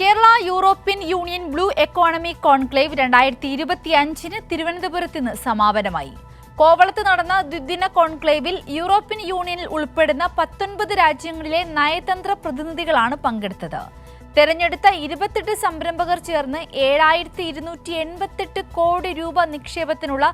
Kerala European union blue economy conclave രണ്ടായിരത്തി ഇരുപത്തി അഞ്ചിന് തിരുവനന്തപുരത്ത് ഇന്ന് സമാപനമായി. കോവളത്ത് നടന്ന ദ്വിദിന കോൺക്ലേവിൽ യൂറോപ്യൻ യൂണിയനിൽ ഉൾപ്പെടുന്ന പത്തൊൻപത് രാജ്യങ്ങളിലെ നയതന്ത്ര പ്രതിനിധികളാണ് പങ്കെടുത്തത്. തെരഞ്ഞെടുത്ത ഇരുപത്തെട്ട് സംരംഭകർ ചേർന്ന് ഏഴായിരത്തി ഇരുന്നൂറ്റി എൺപത്തെട്ട് കോടി രൂപ നിക്ഷേപത്തിനുള്ള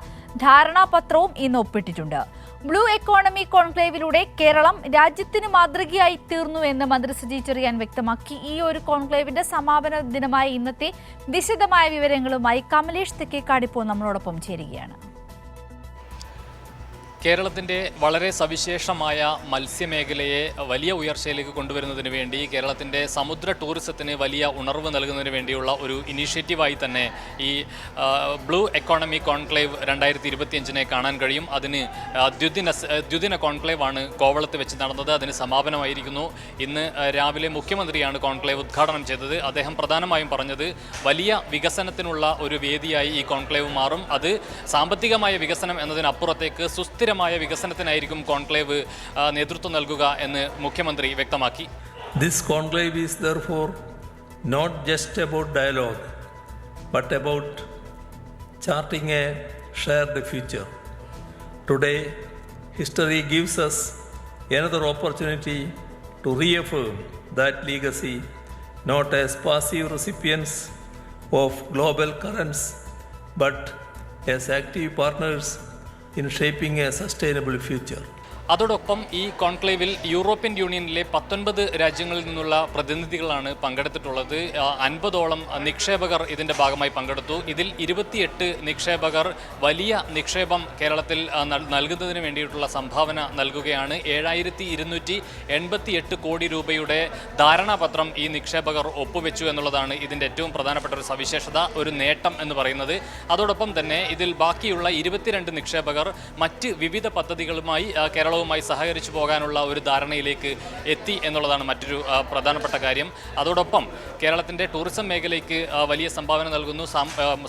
ധാരണാപത്രവും ഇന്ന് ഒപ്പിട്ടിട്ടുണ്ട്. ബ്ലൂ എക്കോണമി കോൺക്ലേവിലൂടെ കേരളം രാജ്യത്തിന് മാതൃകയായി തീർന്നു എന്ന് മന്ത്രി സജി ചെറിയാൻ വ്യക്തമാക്കി. ഈ ഒരു കോൺക്ലേവിന്റെ സമാപന ദിനമായ ഇന്നത്തെ വിശദമായ വിവരങ്ങളുമായി കമലേഷ് തെക്കേക്കാടിപ്പോൾ നമ്മളോടൊപ്പം ചേരുകയാണ്. കേരളത്തിന്റെ വളരെ സവിശേഷമായ മത്സ്യമേഖലയെ വലിയ ഉയർച്ചയിലേക്ക് കൊണ്ടുവരുന്നതിന് വേണ്ടി കേരളത്തിന്റെ സമുദ്ര ടൂറിസത്തിന് വലിയ ഉണർവ് നൽകുന്നതിന് വേണ്ടിയുള്ള ഒരു ഇനീഷ്യേറ്റീവായി തന്നെ ഈ ബ്ലൂ എക്കോണമി കോൺക്ലേവ് രണ്ടായിരത്തി ഇരുപത്തിയഞ്ചിനെ കാണാൻ കഴിയും. അതിന് ദ്വിദിന ദ്വിദിന കോൺക്ലേവ് ആണ് കോവളത്ത് വെച്ച് നടന്നത്. അതിന് സമാപനമായിരിക്കുന്നു. ഇന്ന് രാവിലെ മുഖ്യമന്ത്രിയാണ് കോൺക്ലേവ് ഉദ്ഘാടനം ചെയ്തത്. അദ്ദേഹം പ്രധാനമായും പറഞ്ഞത് വലിയ വികസനത്തിനുള്ള ഒരു വേദിയായി ഈ കോൺക്ലേവ് മാറും. അത് സാമ്പത്തികമായ വികസനം എന്നതിനപ്പുറത്തേക്ക് സുസ്ഥിരമായ വികസനത്തിനായിരിക്കും കോൺക്ലേവ് നേതൃത്വം നൽകുക എന്ന് മുഖ്യമന്ത്രി വ്യക്തമാക്കി This conclave is therefore not just about dialogue, but about charting a shared future. Today, history gives us another opportunity to reaffirm that legacy, not as passive recipients of global currents, but as active partners in shaping a sustainable future. അതോടൊപ്പം ഈ കോൺക്ലേവിൽ European യൂണിയനിലെ പത്തൊൻപത് രാജ്യങ്ങളിൽ നിന്നുള്ള പ്രതിനിധികളാണ് പങ്കെടുത്തിട്ടുള്ളത്. അൻപതോളം നിക്ഷേപകർ ഇതിന്റെ ഭാഗമായി പങ്കെടുത്തു. ഇതിൽ ഇരുപത്തിയെട്ട് നിക്ഷേപകർ വലിയ നിക്ഷേപം കേരളത്തിൽ നൽകുന്നതിന് വേണ്ടിയിട്ടുള്ള സംഭാവന നൽകുകയാണ്. ഏഴായിരത്തി ഇരുന്നൂറ്റി എൺപത്തിയെട്ട് കോടി രൂപയുടെ ധാരണാപത്രം ഈ നിക്ഷേപകർ ഒപ്പുവെച്ചു എന്നുള്ളതാണ് ഇതിന്റെ ഏറ്റവും പ്രധാനപ്പെട്ട ഒരു സവിശേഷത ഒരു നേട്ടം എന്ന് പറയുന്നത്. അതോടൊപ്പം തന്നെ ഇതിൽ ബാക്കിയുള്ള ഇരുപത്തിരണ്ട് നിക്ഷേപകർ മറ്റ് വിവിധ പദ്ധതികളുമായി ആ, കേരളവുമായി സഹകരിച്ചു പോകാനുള്ള ഒരു ധാരണയിലേക്ക് എത്തി എന്നുള്ളതാണ് മറ്റൊരു പ്രധാനപ്പെട്ട കാര്യം. അതോടൊപ്പം കേരളത്തിന്റെ ടൂറിസം മേഖലയ്ക്ക് വലിയ സംഭാവന നൽകുന്നു.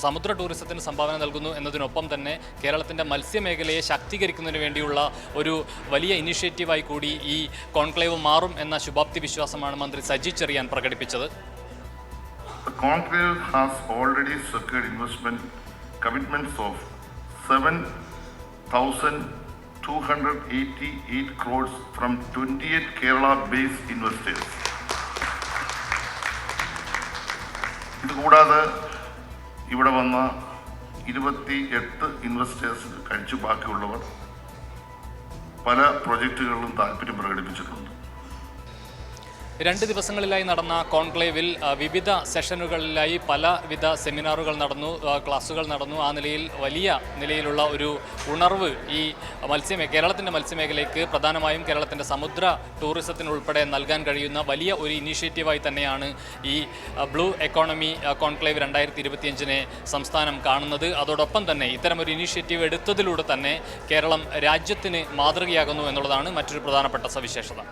സമുദ്ര ടൂറിസത്തിന് സംഭാവന നൽകുന്നു എന്നതിനൊപ്പം തന്നെ കേരളത്തിന്റെ മത്സ്യമേഖലയെ ശാക്തീകരിക്കുന്നതിന് വേണ്ടിയുള്ള ഒരു വലിയ ഇനിഷ്യേറ്റീവായി കൂടി ഈ കോൺക്ലേവ് മാറും എന്ന ശുഭാപ്തി വിശ്വാസമാണ് മന്ത്രി സജി ചെറിയാൻ പ്രകടിപ്പിച്ചത്. The conclave has already secured investment commitments of 7,288 crores from 28 Kerala-based investors. ഇതുകൂടാതെ ഇവിടെ വന്ന ഇരുപത്തി എട്ട് ഇൻവെസ്റ്റേഴ്സ് കഴിച്ചു ബാക്കിയുള്ളവർ പല പ്രൊജക്റ്റുകളിലും താല്പര്യം പ്രകടിപ്പിച്ചിട്ടുണ്ട് രണ്ട് ദിവസങ്ങളിലായി നടന്ന കോൺക്ലേവിൽ വിവിധ സെഷനുകളിലായി പലവിധ സെമിനാറുകൾ നടന്നു ക്ലാസുകൾ നടന്നു. ആ നിലയിൽ വലിയ നിലയിലുള്ള ഒരു ഉണർവ് ഈ മത്സ്യമേ കേരളത്തിന്റെ മത്സ്യമേഖലയ്ക്ക് പ്രധാനമായും കേരളത്തിന്റെ സമുദ്ര ടൂറിസത്തിനുൾപ്പെടെ നൽകാൻ കഴിയുന്ന വലിയ ഒരു ഇനീഷ്യേറ്റീവായി തന്നെയാണ് ഈ ബ്ലൂ എക്കോണമി കോൺക്ലേവ് രണ്ടായിരത്തി ഇരുപത്തിയഞ്ചിനെ സംസ്ഥാനം കാണുന്നത്. അതോടൊപ്പം തന്നെ ഇത്തരമൊരു ഇനീഷ്യേറ്റീവ് എടുത്തതിലൂടെ തന്നെ കേരളം രാജ്യത്തിന് മാതൃകയാകുന്നു എന്നുള്ളതാണ് മറ്റൊരു പ്രധാനപ്പെട്ട സവിശേഷത.